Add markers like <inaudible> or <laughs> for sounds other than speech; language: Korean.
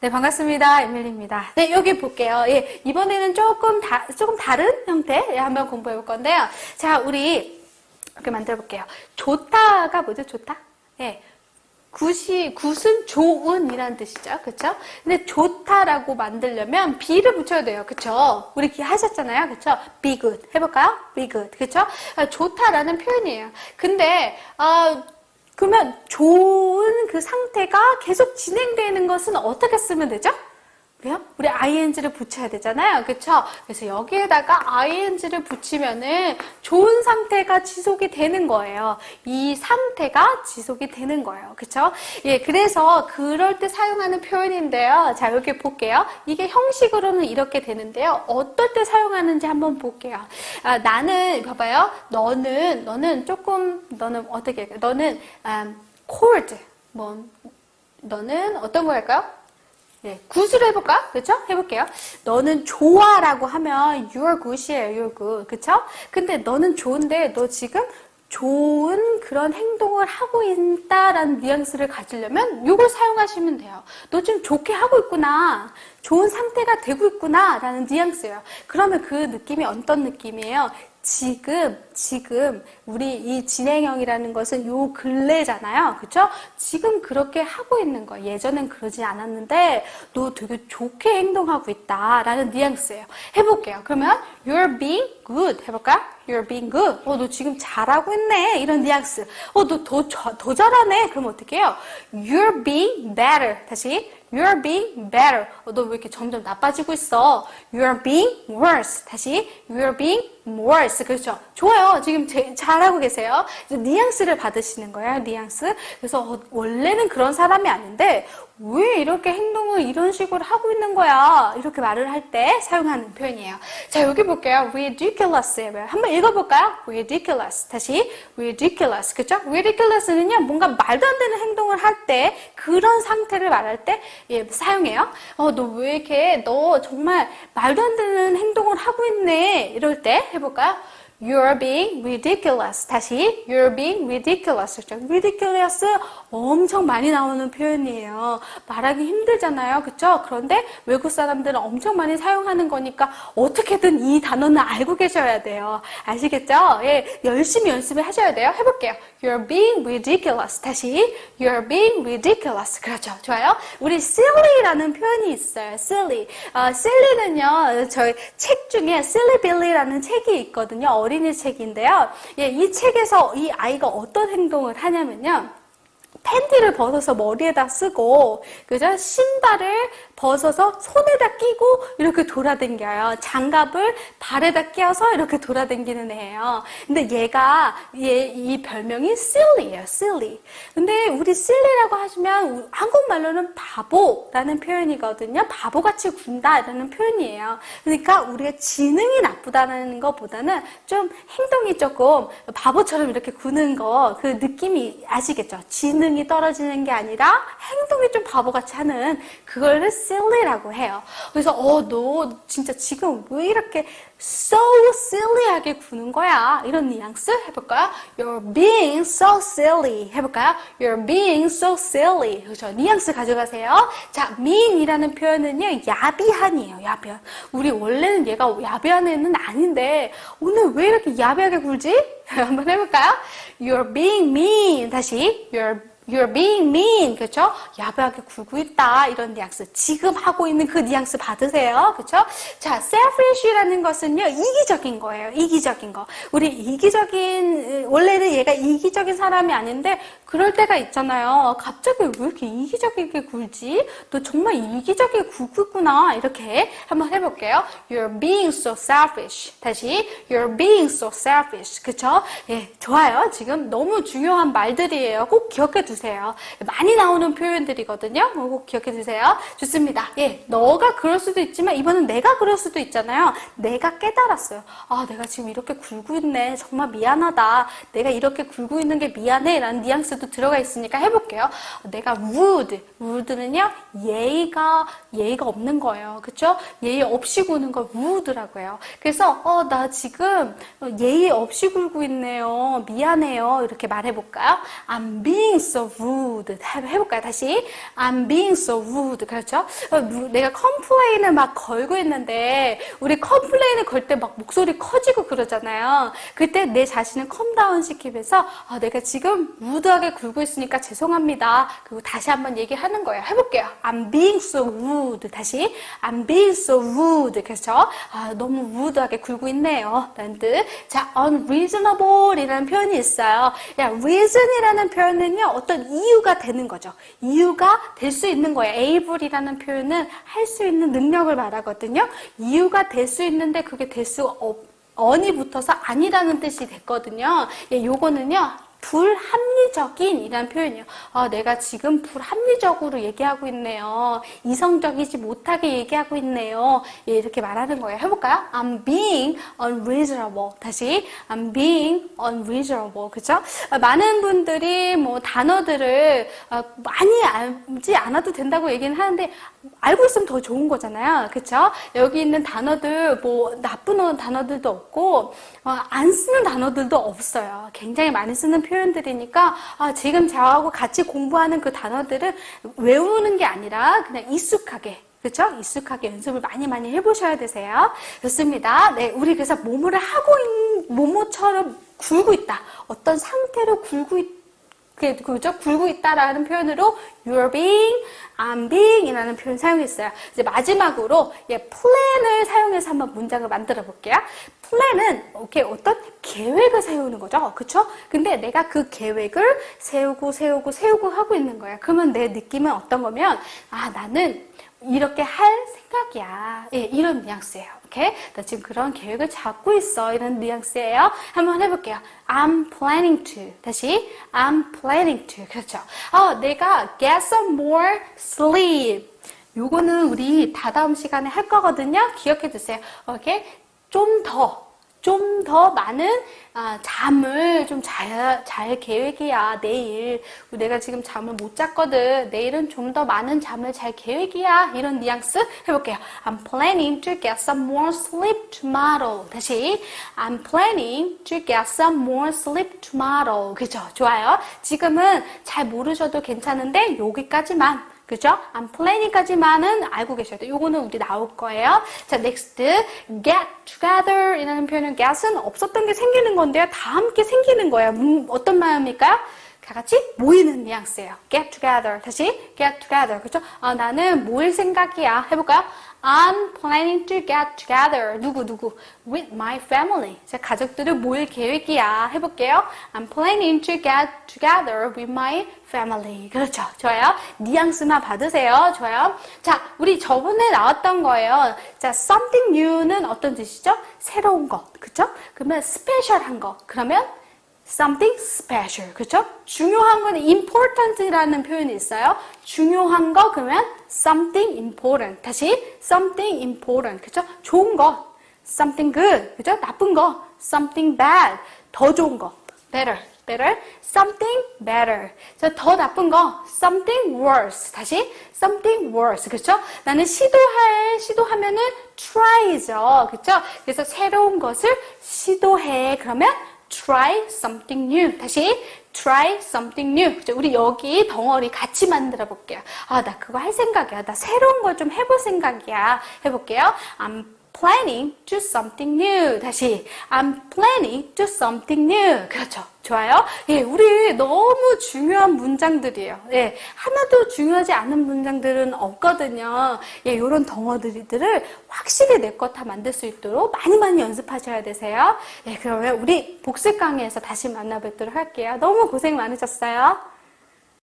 네, 반갑습니다. 에밀리입니다. 네, 여기 볼게요. 예, 이번에는 조금 다, 조금 다른 형태 예, 한번 공부해 볼 건데요. 자, 우리 이렇게 만들어 볼게요. 좋다가 뭐죠? 좋다? 예. 굿이, 굿은 좋은이라는 뜻이죠. 그쵸? 근데 좋다라고 만들려면 be를 붙여야 돼요. 그쵸? 우리 기 하셨잖아요. 그쵸? be good. 해볼까요? be good. 그쵸? 아, 좋다라는 표현이에요. 근데, 아, 그러면 좋은 그 상태가 계속 진행되는 것은 어떻게 쓰면 되죠? 그래요? 우리 ing를 붙여야 되잖아요. 그쵸? 그래서 여기에다가 ing를 붙이면은 좋은 상태가 지속이 되는 거예요. 이 상태가 지속이 되는 거예요. 그쵸? 예, 그래서 그럴 때 사용하는 표현인데요. 자, 여기 볼게요. 이게 형식으로는 이렇게 되는데요. 어떨 때 사용하는지 한번 볼게요. 아, 나는, 봐봐요. 너는, 너는 조금, 너는 어떻게? 너는, 음, cold. 뭐, 너는 어떤 거 할까요? 네, 굿으로 해볼까? 그쵸? 해볼게요. 너는 좋아 라고 하면 you're good이에요, you're good. 그쵸? 근데 너는 좋은데 너 지금 좋은 그런 행동을 하고 있다라는 뉘앙스를 가지려면 이걸 사용하시면 돼요. 너 지금 좋게 하고 있구나. 좋은 상태가 되고 있구나. 라는 뉘앙스예요. 그러면 그 느낌이 어떤 느낌이에요? 지금, 지금, 우리 이 진행형이라는 것은 요 근래잖아요. 그쵸? 지금 그렇게 하고 있는 거. 예전엔 그러지 않았는데, 너 되게 좋게 행동하고 있다. 라는 뉘앙스예요. 해볼게요. 그러면, you're being good. 해볼까요? You're being good. 어, 너 지금 잘하고 있네. 이런 뉘앙스. 어, 너 더, 더 잘하네. 그럼 어떻게 해요? You're being better. 다시. You're being better. 어, 너 왜 이렇게 점점 나빠지고 있어? You're being worse. 다시. You're being worse. 그렇죠. 좋아요. 지금 제, 잘하고 계세요. 이제 뉘앙스를 받으시는 거예요. 뉘앙스. 그래서 어, 원래는 그런 사람이 아닌데 왜 이렇게 행동을 이런 식으로 하고 있는 거야? 이렇게 말을 할 때 사용하는 표현이에요. 자, 여기 볼게요. ridiculous. 한번 읽어볼까요? ridiculous. 다시 ridiculous. 그죠? ridiculous는요, 뭔가 말도 안 되는 행동을 할 때, 그런 상태를 말할 때, 예, 사용해요. 어, 너 왜 이렇게, 너 정말 말도 안 되는 행동을 하고 있네. 이럴 때 해볼까요? You're being ridiculous. 다시, you're being ridiculous. 그렇죠? ridiculous 엄청 많이 나오는 표현이에요. 말하기 힘들잖아요. 그쵸? 그런데 외국 사람들은 엄청 많이 사용하는 거니까 어떻게든 이 단어는 알고 계셔야 돼요. 아시겠죠? 예, 열심히 연습을 하셔야 돼요. 해볼게요. You're being ridiculous. 다시, you're being ridiculous. 그렇죠. 좋아요. 우리 silly라는 표현이 있어요. silly. 어, silly는요, 저희 책 중에 silly billy라는 책이 있거든요. 어린이 책인데요. 예, 이 책에서 이 아이가 어떤 행동을 하냐면요. 팬티를 벗어서 머리에다 쓰고, 그죠? 신발을 벗어서 손에다 끼고 이렇게 돌아댕겨요. 장갑을 발에다 끼워서 이렇게 돌아댕기는 애예요. 근데 얘가 얘 이 별명이 silly예요. silly. 근데 우리 silly라고 하시면 한국말로는 바보라는 표현이거든요. 바보같이 군다라는 표현이에요. 그러니까 우리가 지능이 나쁘다는 것보다는 좀 행동이 조금 바보처럼 이렇게 구는 거 그 느낌이 아시겠죠? 지능이 떨어지는 게 아니라 행동이 좀 바보같이 하는 그거를 silly라고 해요. 그래서 어 너 진짜 지금 왜 이렇게 so silly하게 구는 거야? 이런 뉘앙스 해볼까요? You're being so silly 해볼까요? You're being so silly 그렇죠? 뉘앙스 가져가세요. 자, mean이라는 표현은요 야비한이에요. 야비한. 우리 원래는 얘가 야비한 애는 아닌데 오늘 왜 이렇게 야비하게 굴지? <laughs> 한번 해볼까요? You're being mean 다시 You're You're being mean. 그렇죠? 야비하게 굴고 있다. 이런 뉘앙스. 지금 하고 있는 그 뉘앙스 받으세요. 그렇죠? 자, selfish라는 것은 요. 이기적인 거예요. 이기적인 거. 우리 이기적인 원래는 얘가 이기적인 사람이 아닌데 그럴 때가 있잖아요. 갑자기 왜 이렇게 이기적이게 굴지? 너 정말 이기적이게 굴고 있구나. 이렇게 한번 해 볼게요. You're being so selfish. 다시 You're being so selfish. 그렇죠? 예, 좋아요. 지금 너무 중요한 말들이에요. 꼭 기억해 두세요. 많이 나오는 표현들이거든요. 꼭 기억해 주세요. 좋습니다. 예, 너가 그럴 수도 있지만 이번엔 내가 그럴 수도 있잖아요. 내가 깨달았어요. 아, 내가 지금 이렇게 굴고 있네. 정말 미안하다. 내가 이렇게 굴고 있는 게 미안해. 라는 뉘앙스도 들어가 있으니까. 해 볼게요. 내가 rude. rude는요, 예의가, 예의가 없는 거예요. 그쵸? 예의 없이 구는 걸 rude라고 해요. 그래서, 어, 나 지금 예의 없이 굴고 있네요. 미안해요. 이렇게 말해볼까요? I'm being so rude. 해볼까요? 다시. I'm being so rude. 그렇죠? 어, 내가 컴플레인을 막 걸고 있는데, 우리 컴플레인을 걸 때 막 목소리 커지고 그러잖아요. 그때 내 자신을 컴다운 시키면서, 아, 내가 지금 루드하게 굴고 있으니까 죄송합니다. 그리고 다시 한번 얘기하는 거예요. 해볼게요. I'm being so rude. 다시. I'm being so rude. 그래서, 아, 너무 rude하게 굴고 있네요. 라는 뜻. 자, unreasonable 이라는 표현이 있어요. 야, reason이라는 표현은요, 어떤 이유가 되는 거죠. 이유가 될 수 있는 거예요. able이라는 표현은 할 수 있는 능력을 말하거든요. 이유가 될 수 있는데 그게 될 수 없, 언이 붙어서 아니라는 뜻이 됐거든요. 예, 요거는요, 불합리적인 이라는 표현이에요. 아, 내가 지금 불합리적으로 얘기하고 있네요. 이성적이지 못하게 얘기하고 있네요. 예, 이렇게 말하는 거예요. 해볼까요? I'm being unreasonable. 다시 I'm being unreasonable. 그죠? 아, 많은 분들이 뭐 단어들을 아, 많이 알지 않아도 된다고 얘기는 하는데 알고 있으면 더 좋은 거잖아요. 그쵸? 여기 있는 단어들, 뭐, 나쁜 단어들도 없고, 어, 안 쓰는 단어들도 없어요. 굉장히 많이 쓰는 표현들이니까, 아, 지금 저하고 같이 공부하는 그 단어들은 외우는 게 아니라 그냥 익숙하게, 그렇죠? 익숙하게 연습을 많이 많이 해보셔야 되세요. 좋습니다. 네, 우리 그래서 모모를 하고 있는 모모처럼 굴고 있다. 어떤 상태로 굴고 있다. 그죠? 굴고 있다라는 표현으로 you're being, I'm being 이라는 표현 사용했어요. 이제 마지막으로 예, plan을 사용해서 한번 문장을 만들어 볼게요. plan은 오케이, 어떤 계획을 세우는 거죠. 그쵸? 근데 내가 그 계획을 세우고 세우고 세우고 하고 있는 거야. 그러면 내 느낌은 어떤 거면 아, 나는 이렇게 할 생각이야. 예, 이런 뉘앙스예요. 오케이? 나 지금 그런 계획을 잡고 있어. 이런 뉘앙스예요. 한번 해볼게요. I'm planning to. 다시. I'm planning to. 그렇죠. 어, 내가 get some more sleep. 요거는 우리 다다음 시간에 할 거거든요. 기억해 두세요. 오케이? 좀 더. 좀 더 많은 아, 잠을 좀 잘 잘 계획이야 내일 내가 지금 잠을 못 잤거든 내일은 좀 더 많은 잠을 잘 계획이야 이런 뉘앙스 해볼게요. I'm planning to get some more sleep tomorrow. 다시 I'm planning to get some more sleep tomorrow. 그죠? 좋아요. 지금은 잘 모르셔도 괜찮은데 여기까지만 그죠? I'm planning까지만은 알고 계셔야 돼요. 요거는 우리 나올 거예요. 자, next. get together 이라는 표현은 get은 없었던 게 생기는 건데요. 다 함께 생기는 거예요. 음, 어떤 마음일까요? 다 같이 모이는 뉘앙스예요. get together. 다시 get together. 그죠? 어, 나는 모일 생각이야. 해볼까요? I'm planning to get together. 누구 누구? With my family. 제 가족들을 모일 계획이야. 해볼게요. I'm planning to get together with my family. 그렇죠. 좋아요. 뉘앙스만 받으세요. 좋아요. 자, 우리 저번에 나왔던 거예요. 자, something new는 어떤 뜻이죠? 새로운 것. 그쵸? 그러면 스페셜한 것. 그러면 something special. 그쵸? 중요한 건 important라는 표현이 있어요. 중요한 거 그러면 something important. 다시 something important. 그쵸? 좋은 거. something good. 그죠? 나쁜 거. something bad. 더 좋은 거. better. better. something better. 자, 더 나쁜 거. something worse. 다시 something worse. 그렇죠? 나는 시도할 시도하면은 try죠. 그렇죠? 그래서 새로운 것을 시도해. 그러면 try something new. 다시 try something new. 그죠? 우리 여기 덩어리 같이 만들어 볼게요. 아, 나 그거 할 생각이야. 나 새로운 거좀 해볼 생각이야. 해볼게요. I'm planning to something new. 다시 I'm planning to something new. 그렇죠. 좋아요. 예, 우리 너무 중요한 문장들이에요. 예, 하나도 중요하지 않은 문장들은 없거든요. 예, 이런 덩어리들을 확실히 내 것 다 만들 수 있도록 많이 많이 연습하셔야 되세요. 예, 그러면 우리 복습 강의에서 다시 만나 뵙도록 할게요. 너무 고생 많으셨어요.